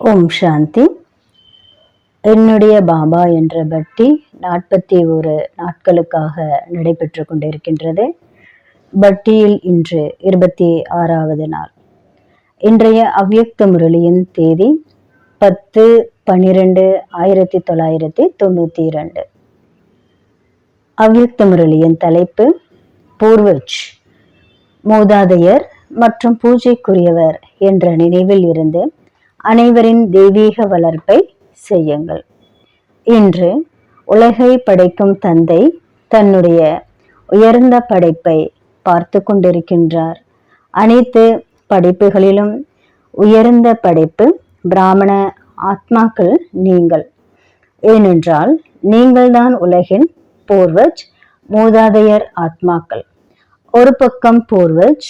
ஓம் சாந்தி. என்னுடைய பாபா என்ற பக்தி நாற்பத்தி ஒரு நாட்களுக்காக நடைபெற்று கொண்டிருக்கின்றது. பட்டியில் இன்று இருபத்தி ஆறாவது நாள். இன்றைய அவ்யக்த முரளியின் தேதி பத்து பன்னிரெண்டு ஆயிரத்தி தொள்ளாயிரத்தி தொண்ணூற்றி இரண்டு. அவ்யக்த முரளியின் தலைப்பு பூர்வஜ் மூதாதையர் மற்றும் பூஜைக்குரியவர் என்ற நினைவில் இருந்து அனைவரின் தெய்வீக வளர்ப்பை செய்யுங்கள். இன்று உலகை படைக்கும் தந்தை தன்னுடைய உயர்ந்த படைப்பை பார்த்து கொண்டிருக்கின்றார். அனைத்து படைப்புகளிலும் உயர்ந்த படைப்பு பிராமண ஆத்மாக்கள் நீங்கள். ஏனென்றால் நீங்கள்தான் உலகின் பூர்வஜ் மூதாதையர் ஆத்மாக்கள். ஒரு பக்கம் பூர்வஜ்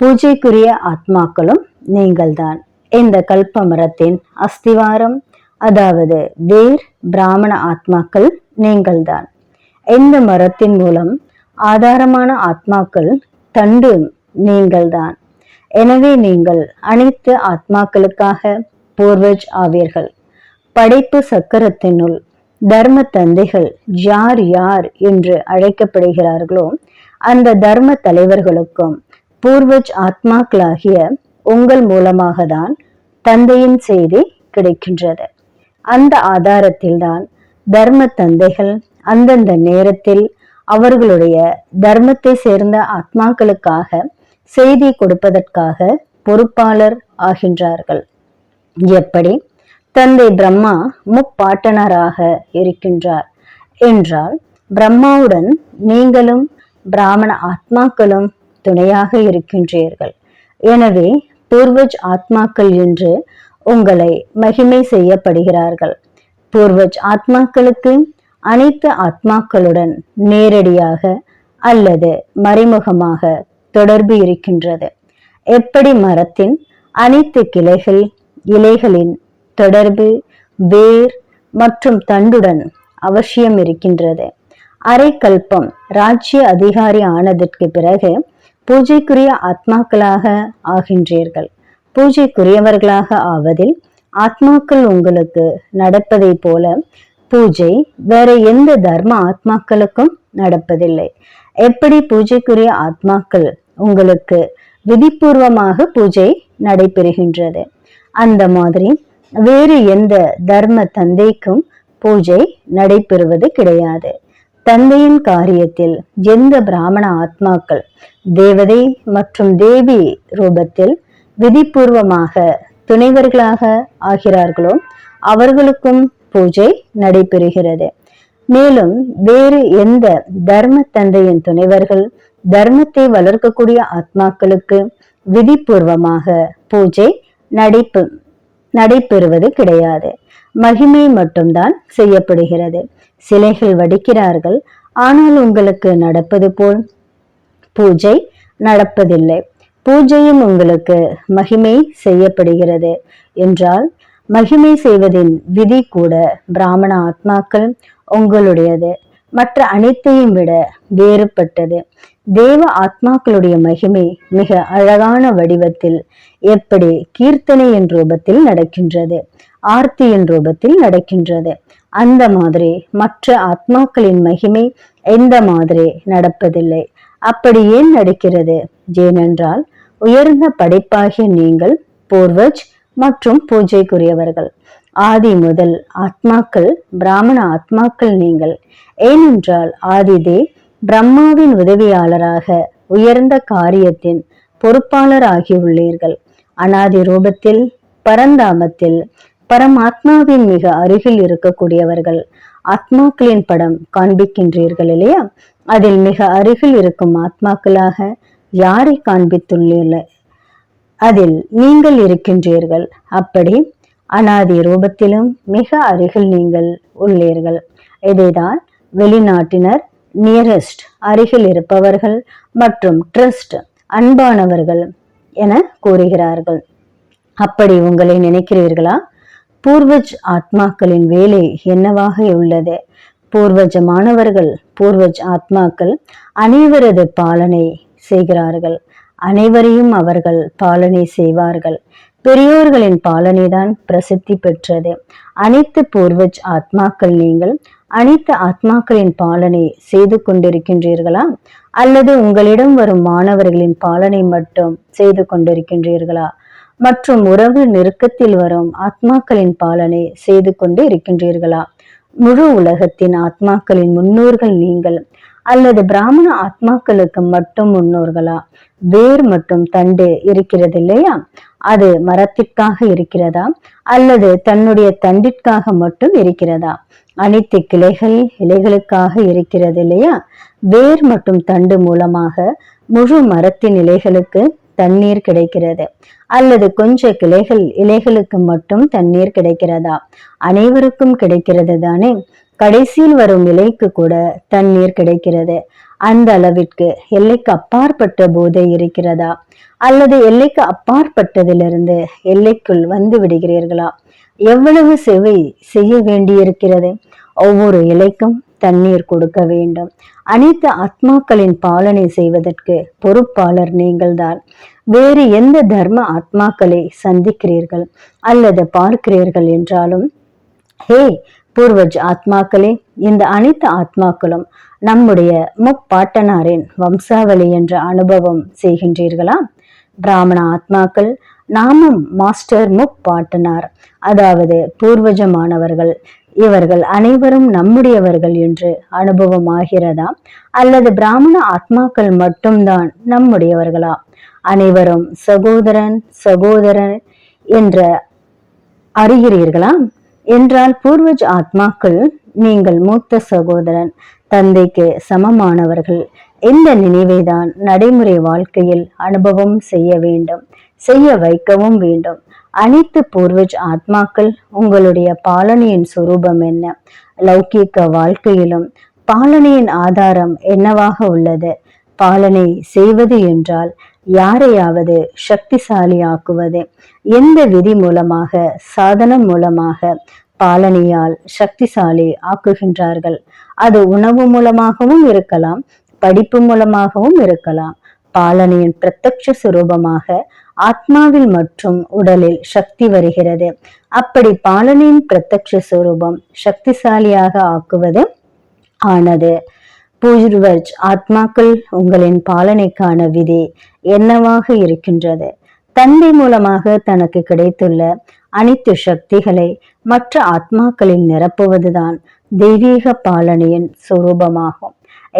பூஜைக்குரிய ஆத்மாக்களும் நீங்கள்தான். இந்த கல்ப மரத்தின் அஸ்திவாரம். அதாவது வேர் பிராமண ஆத்மாக்கள் நீங்கள்தான். இந்த மரத்தின் மூலம் ஆதாரமான ஆத்மாக்கள் தண்டு நீங்கள்தான். எனவே நீங்கள் அனைத்து ஆத்மாக்களுக்காக பூர்வஜ் ஆவீர்கள். படைப்பு சக்கரத்தினுள் தர்ம தந்தைகள் யார் யார் என்று அழைக்கப்படுகிறார்களோ அந்த தர்ம தலைவர்களுக்கும் பூர்வஜ் ஆத்மாக்களாகிய உங்கள் மூலமாக தான் தந்தையின் செய்தி கிடைக்கின்றது. அந்த ஆதாரத்தில்தான் தர்ம தந்தைகள் அந்தந்த நேரத்தில் அவர்களுடைய தர்மத்தை சேர்ந்த ஆத்மாக்களுக்காக செய்தி கொடுப்பதற்காக பொறுப்பாளர் ஆகின்றார்கள். எப்படி? தந்தை பிரம்மா முப்பாட்டனராக இருக்கின்றார். என்றால் பிரம்மாவுடன் நீங்களும் பிராமண ஆத்மாக்களும் துணையாக இருக்கின்றீர்கள். எனவே பூர்வஜ் ஆத்மாக்கள் என்று உங்களை மகிமை செய்யப்படுகிறார்கள். பூர்வஜ் ஆத்மாக்களுக்கு அனைத்து ஆத்மாக்களுடன் நேரடியாக அல்லது மறைமுகமாக தொடர்பு இருக்கின்றது. எப்படி மரத்தின் அனைத்து கிளைகள் இலைகளின் தொடர்பு வேர் மற்றும் தண்டுடன் அவசியம் இருக்கின்றது. அரை கல்பம் ராஜ்ய அதிகாரி ஆனதற்கு பிறகு பூஜைக்குரிய ஆத்மாக்களாக ஆகின்றீர்கள். பூஜைக்குரியவர்களாக ஆவதில் ஆத்மாக்கள் உங்களுக்கு நடப்பதை போல பூஜை வேற எந்த தர்ம ஆத்மாக்களுக்கும் நடப்பதில்லை. எப்படி பூஜைக்குரிய ஆத்மாக்கள் உங்களுக்கு விதிபூர்வமாக பூஜை நடைபெறுகின்றது? அந்த மாதிரி வேறு எந்த தர்ம தந்தைக்கும் பூஜை நடைபெறுவது கிடையாது. தந்தையின் காரியத்தில் எந்த பிராமண ஆத்மாக்கள் தேவதை மற்றும் தேவி ரூபத்தில் விதிபூர்வமாக துணைவர்களாக ஆகிறார்களோ அவர்களுக்கும் பூஜை நடைபெறுகிறது. மேலும் வேறு எந்த தர்ம தந்தையின் துணைவர்கள் தர்மத்தை வளர்க்கக்கூடிய ஆத்மாக்களுக்கு விதிபூர்வமாக பூஜை நடைப்பு நடைபெறுவது கிடையாது. மகிமை மட்டும்தான் செய்யப்படுகிறது. சிலைகள் வடிக்கிறார்கள். ஆனால் உங்களுக்கு நடப்பது போல் பூஜை நடப்பதில்லை. பூஜையும் உங்களுக்கு மகிமை செய்யப்படுகிறது. என்றால் மகிமை செய்வதின் விதி கூட பிராமண ஆத்மாக்கள் உங்களுடையது. மற்ற அனைத்தையும் விட வேறுபட்டது. தேவ ஆத்மாக்களுடைய மகிமை மிக அழகான வடிவத்தில் எப்படி கீர்த்தனையின் ரூபத்தில் நடக்கின்றது? ஆர்த்தியின் ரூபத்தில் நடக்கின்றது. அந்த மாதிரி மற்ற ஆத்மாக்களின் மகிமை எந்த மாதிரி நடப்பதில்லை. அப்படி ஏன் நடக்கிறது? ஏனென்றால் உயர்ந்த படைப்பாகிய நீங்கள் பூர்வஜ் மற்றும் பூஜைக்குரியவர்கள். ஆதி முதல் ஆத்மாக்கள் பிராமண ஆத்மாக்கள் நீங்கள். ஏனென்றால் ஆதிதே பிரம்மாவின் உதவியாளராக உயர்ந்த காரியத்தின் பொறுப்பாளர் ஆகியுள்ளீர்கள் அனாதி ரூபத்தில் பரந்தாமத்தில் பரமாத்மாவின் மிக அருகில் இருக்கக்கூடியவர்கள். ஆத்மாக்களின் படம் காண்பிக்கின்றீர்கள் இல்லையா? அதில் மிக அருகில் இருக்கும் ஆத்மாக்களாக யாரை காண்பித்துள்ளீர்கள்? அதில் நீங்கள் இருக்கின்றீர்கள். அப்படி அனாதி ரூபத்திலும் மிக அருகில் நீங்கள் உள்ளீர்கள். இதைதான் வெளிநாட்டினர் நியரஸ்ட் அருகில் இருப்பவர்கள் மற்றும் ட்ரஸ்ட் அன்பானவர்கள் என கூறுகிறார்கள். அப்படி உங்களை நினைக்கிறீர்களா? பூர்வஜ் ஆத்மாக்களின் வேலை என்னவாக உள்ளது? பூர்வஜமானவர்கள் பூர்வஜ் ஆத்மாக்கள் அனைவரது பாலனை செய்கிறார்கள். அனைவரையும் அவர்கள் பாலனை செய்வார்கள். பெரியோர்களின் பாலனைதான் பிரசித்தி பெற்றது. அனைத்து பூர்வஜ் ஆத்மாக்கள் நீங்கள் அனைத்து ஆத்மாக்களின் பாலனை செய்து கொண்டிருக்கின்றீர்களா? அல்லது உங்களிடம் வரும் மாணவர்களின் பாலனை மட்டும் செய்து கொண்டிருக்கின்றீர்களா? மற்றும் உறவு நெருக்கத்தில் வரும் ஆத்மாக்களின் பாலனை செய்து கொண்டு இருக்கின்றீர்களா? முழு உலகத்தின் ஆத்மாக்களின் முன்னோர்கள் நீங்கள் அல்லது பிராமண ஆத்மாக்களுக்கு மட்டும் முன்னோர்களா? வேர் மற்றும் தண்டு இருக்கிறது இல்லையா அது மரத்திற்காக இருக்கிறதா? அல்லது தன்னுடைய தண்டிற்காக மட்டும் இருக்கிறதா? அனைத்து கிளைகள் இலைகளுக்காக இருக்கிறது இல்லையா வேர் மற்றும் தண்டு மூலமாக முழு மரத்தின் இலைகளுக்கு தண்ணீர் கிடைக்கிறது. அல்லது கொஞ்ச கிளைகள் இலைகளுக்கு மட்டும் தண்ணீர் கிடைக்கிறதா? அனைவருக்கும் கிடைக்கிறது தானே? கடைசியில் வரும் இலைக்கு கூட தண்ணீர் கிடைக்கிறது. அந்த அளவிற்கு எல்லைக்கு அப்பாற்பட்ட போதை இருக்கிறதா? அல்லது எல்லைக்கு அப்பாற்பட்டதிலிருந்து எல்லைக்குள் வந்து விடுகிறீர்களா? எவ்வளவு சேவை செய்ய வேண்டியிருக்கிறது? ஒவ்வொரு இலைக்கும் தண்ணீர் கொடுக்க வேண்டும். அனைத்து ஆத்மாக்களின் பாலனை செய்வதற்கு பொறுப்பாளர் நீங்கள்தான். வேறு எந்த தர்ம ஆத்மாக்களை சந்திக்கிறீர்கள் அல்லது பார்க்கிறீர்கள் என்றாலும் ஹே பூர்வஜ் ஆத்மாக்களே இந்த அனைத்து ஆத்மாக்களும் நம்முடைய முப்பாட்டனாரின் வம்சாவளி என்ற அனுபவம் செய்கின்றீர்களா? பிராமண ஆத்மாக்கள் நாமும் மாஸ்டர் முப்பாட்டனார். அதாவது பூர்வஜமானவர்கள் இவர்கள் அனைவரும் நம்முடையவர்கள் என்று அனுபவம் ஆகிறதா அல்லது பிராமண ஆத்மாக்கள் மட்டும்தான் நம்முடையவர்களா? அனைவரும் சகோதரன் சகோதரன் என்ற அறிகிறீர்களா? என்றால் பூர்வஜ் ஆத்மாக்கள் நீங்கள் மூத்த சகோதரன் தந்தைக்கு சமமானவர்கள். இந்த நினைவைதான் நடைமுறை வாழ்க்கையில் அனுபவம் செய்ய வேண்டும். செய்ய வைக்கவும் வேண்டும். அனைத்து பூர்வஜ் ஆத்மாக்கள் உங்களுடைய பாலனையின் சுரூபம் என்ன? லௌகீக வாழ்க்கையிலும் பாலனையின் ஆதாரம் என்னவாக உள்ளது? பாலனை செய்வது என்றால் யாரையாவது சக்திசாலி ஆக்குவது எந்த விதி மூலமாக சாதனம் மூலமாக பாலனையால் சக்திசாலி ஆக்குகின்றார்கள்? அது உணவு மூலமாகவும் இருக்கலாம் படிப்பு மூலமாகவும் இருக்கலாம். பாலனையின் பிரத்யக்ஷ சுரூபமாக ஆத்மாவில் மற்றும் உடலில் சக்தி வருகிறது. அப்படி பாலனையின் பிரத்யக்ஷ சுரூபம் சக்திசாலியாக ஆக்குவது ஆனது. பூர்வஜ் ஆத்மாக்கள் உங்களின் பாலனைக்கான விதி என்னவாக இருக்கின்றது? தந்தை மூலமாக தனக்கு கிடைத்துள்ள அனைத்து சக்திகளை மற்ற ஆத்மாக்களில் நிரப்புவதுதான் தெய்வீக பாலனையின் சுரூபமாகும்.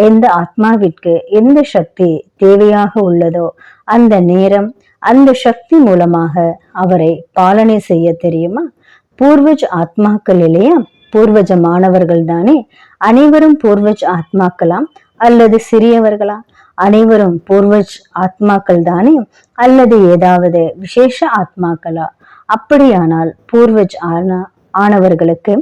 எந்த ஆத்மாவிற்கு எந்த சக்தி தேவையாக உள்ளதோ அந்த நேரம் அந்த சக்தி மூலமாக அவரை பாலனை செய்ய தெரியுமா? பூர்வஜ் ஆத்மாக்கள் இல்லையா பூர்வஜ மாணவர்கள் தானே? அனைவரும் பூர்வஜ் ஆத்மாக்களாம் அல்லது சிறியவர்களா? அனைவரும் பூர்வஜ் ஆத்மாக்கள் தானே அல்லது ஏதாவது விசேஷ ஆத்மாக்களா? அப்படியானால் பூர்வஜ் ஆன ஆனவர்களுக்கு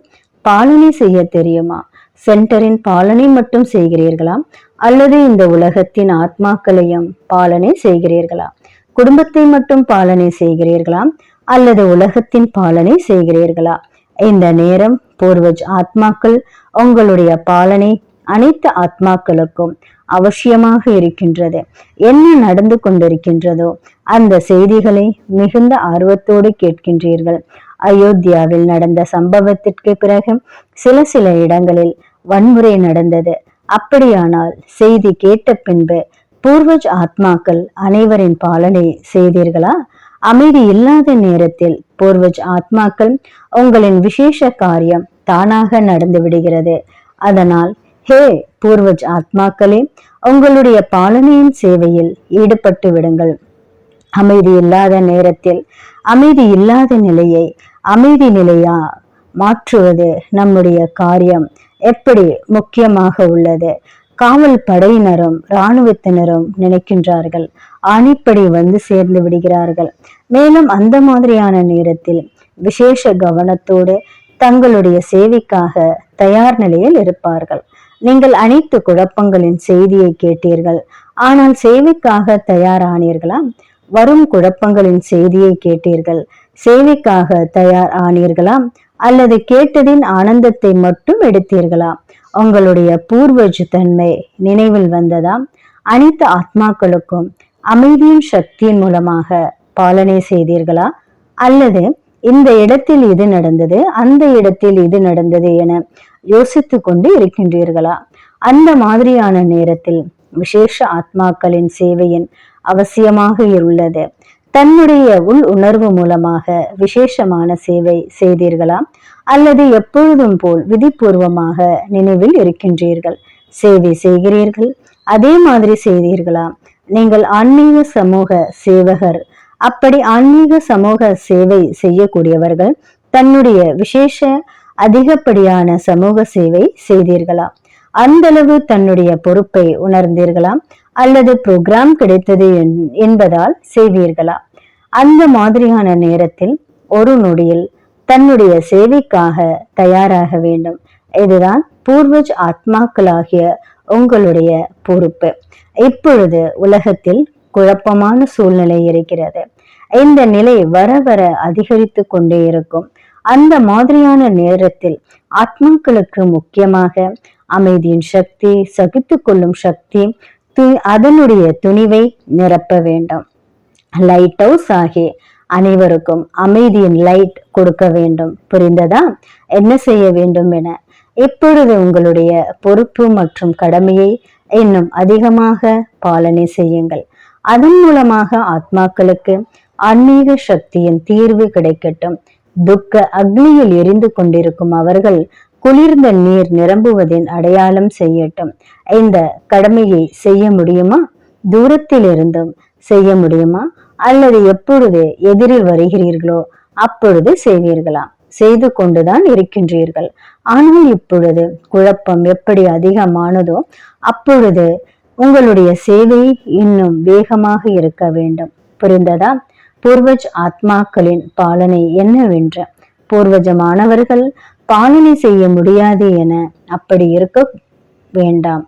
பாலனை செய்ய தெரியுமா? சென்டரின் பாலனை மட்டும் செய்கிறீர்களா? அல்லது இந்த உலகத்தின் ஆத்மாக்களையும் பாலனை செய்கிறீர்களா? குடும்பத்தை மட்டும் பாலனை செய்கிறீர்களா? அல்லது உலகத்தின் பாலனை செய்கிறீர்களா? இந்த நேரம் பூர்வஜ் ஆத்மாக்கள் உங்களுடைய பாலனை அனைத்து ஆத்மாக்களுக்கும் அவசியமாக இருக்கின்றது. என்ன நடந்து கொண்டிருக்கின்றதோ அந்த செய்திகளை மிகுந்த ஆர்வத்தோடு கேட்கின்றீர்கள். அயோத்தியாவில் நடந்த சம்பவத்திற்கு பிறகு சில சில இடங்களில் வன்முறை நடந்தது. அப்படியானால் செய்தி கேட்ட பின்பு பூர்வஜ் ஆத்மாக்கள் அனைவரின் பாலனை செய்தீர்களா? அமைதி இல்லாத நேரத்தில் பூர்வஜ் ஆத்மாக்கள் உங்களின் விசேஷ காரியம் தானாக நடந்து விடுகிறது. அதனால் ஹே பூர்வஜ் ஆத்மாக்களே உங்களுடைய பாலனையின் சேவையில் ஈடுபட்டு விடுங்கள். அமைதி இல்லாத நேரத்தில் அமைதி இல்லாத நிலையை அமைதி நிலையா மாற்றுவது நம்முடைய காரியம். எப்படி முக்கியமாக உள்ளது? காவல் படையினரும் இராணுவத்தினரும் நினைக்கின்றார்கள். அணிப்படி வந்து சேர்ந்து விடுகிறார்கள். மேலும் அந்த மாதிரியான நேரத்தில் விசேஷ கவனத்தோடு தங்களுடைய சேவைக்காக தயார் நிலையில் இருப்பார்கள். நீங்கள் அனைத்து குழப்பங்களின் செய்தியை கேட்டீர்கள். ஆனால் சேவைக்காக தயாரானீர்களா? வரும் குழப்பங்களின் செய்தியை கேட்டீர்கள். சேவைக்காக தயார் ஆனீர்களா? அல்லது கேட்டதின் ஆனந்தத்தை மட்டும் எடுத்தீர்களா? உங்களுடைய பூர்வஜ தன்மை நினைவில் வந்ததாம். அனைத்து ஆத்மாக்களுக்கும் அமைதியின் சக்தியின் மூலமாக பாலனை செய்தீர்களா? அல்லது இந்த இடத்தில் இது நடந்தது அந்த இடத்தில் இது நடந்தது என யோசித்து கொண்டு இருக்கின்றீர்களா? அந்த மாதிரியான நேரத்தில் விசேஷ ஆத்மாக்களின் சேவையின் அவசியமாக உள்ளது தன்னுடைய உள் உணர்வு மூலமாக விசேஷமான சேவை செய்தீர்களாம்? அல்லது எப்பொழுதும் போல் விதிபூர்வமாக நினைவில் இருக்கின்றீர்கள்? சேவை செய்கிறீர்கள் அதே மாதிரி செய்தீர்களா நீங்கள் ஆன்மீக சமூக சேவகர். அப்படி ஆன்மீக சமூக சேவை செய்யக்கூடியவர்கள் தன்னுடைய விசேஷ அதிகப்படியான சமூக சேவை செய்தீர்களாம். அந்த அளவு தன்னுடைய பொறுப்பை உணர்ந்தீர்களாம். அல்லது புரோகிராம் கிடைத்தது என்பதால் செய்வீர்களா? அந்த மாதிரியான நேரத்தில் ஒரு நொடியில் தன்னுடைய சேவைக்காக தயாராக வேண்டும். இதுதான் பூர்வஜ் ஆத்மாக்களாகிய உங்களுடைய பொறுப்பு. இப்பொழுது உலகத்தில் குழப்பமான சூழ்நிலை இருக்கிறது. இந்த நிலை வர வர அதிகரித்து கொண்டே இருக்கும். அந்த மாதிரியான நேரத்தில் ஆத்மாக்களுக்கு முக்கியமாக அமைதியின் சக்தி சகித்து கொள்ளும் சக்தி அதனுடைய துணிவை நிரப்ப வேண்டும். லைட் ஹவுஸ் ஆகி அனைவருக்கும் அமைதியின் லைட் கொடுக்க வேண்டும். புரிந்ததா? என்ன செய்ய வேண்டும் என. இப்பொழுது உங்களுடைய பொறுப்பு மற்றும் கடமையை இன்னும் அதிகமாக பாலனை செய்யுங்கள். அதன் மூலமாக ஆத்மாக்களுக்கு ஆன்மீக சக்தியின் தீர்வு கிடைக்கட்டும். துக்க அக்னியில் எரிந்து கொண்டிருக்கும் அவர்கள் குளிர்ந்த நீர் நிரம்புவதின் அடையாளம் செய்யட்டும். இந்த கடமையை செய்ய முடியுமா? தூரத்தில் இருந்தும் செய்ய முடியுமா? அல்லது எப்பொழுது எதிரில் வருகிறீர்களோ அப்பொழுது செய்வீர்களா? செய்து கொண்டுதான் இருக்கின்றீர்கள். ஆனால் இப்பொழுது குழப்பம் எப்படி அதிகமானதோ அப்பொழுது உங்களுடைய சேவை இன்னும் வேகமாக இருக்க வேண்டும். புரிந்ததா? பூர்வஜ் ஆத்மாக்களின் பாலனை என்னவென்ற? பூர்வஜமானவர்கள் பாலனை செய்ய முடியாது என அப்படி இருக்க வேண்டாம்.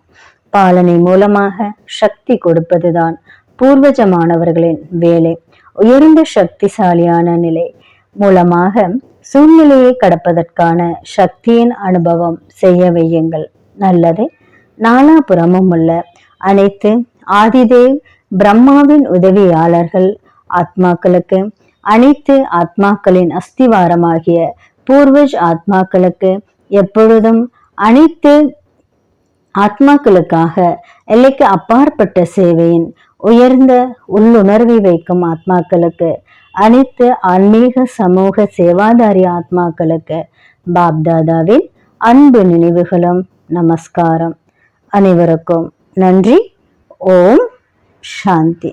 பாலனை மூலமாக சக்தி கொடுப்பதுதான் பூர்வஜமானவர்களின் வேலை. உயர்ந்த சக்திசாலியான நிலை மூலமாக சூழ்நிலையை கடப்பதற்கான சக்தியின் அனுபவம் செய்ய வையுங்கள். நல்லது. நாலாபுறமும் உள்ள அனைத்து ஆதிதேவ் பிரம்மாவின் உதவியாளர்கள் ஆத்மாக்களுக்கு அனைத்து ஆத்மாக்களின் அஸ்திவாரமாகிய பூர்வஜ் ஆத்மாக்களுக்கு எப்பொழுதும் அனைத்து ஆத்மாக்களுக்காக எல்லைக்கு அப்பாற்பட்ட சேவையின் உயர்ந்த உள்ளுணர்வை வைக்கும் ஆத்மாக்களுக்கு அனைத்து ஆன்மீக சமூக சேவாதாரி ஆத்மாக்களுக்கு பாப்தாதாவின் அன்பு நினைவுகளும் நமஸ்காரம். அனைவருக்கும் நன்றி. ஓம் சாந்தி.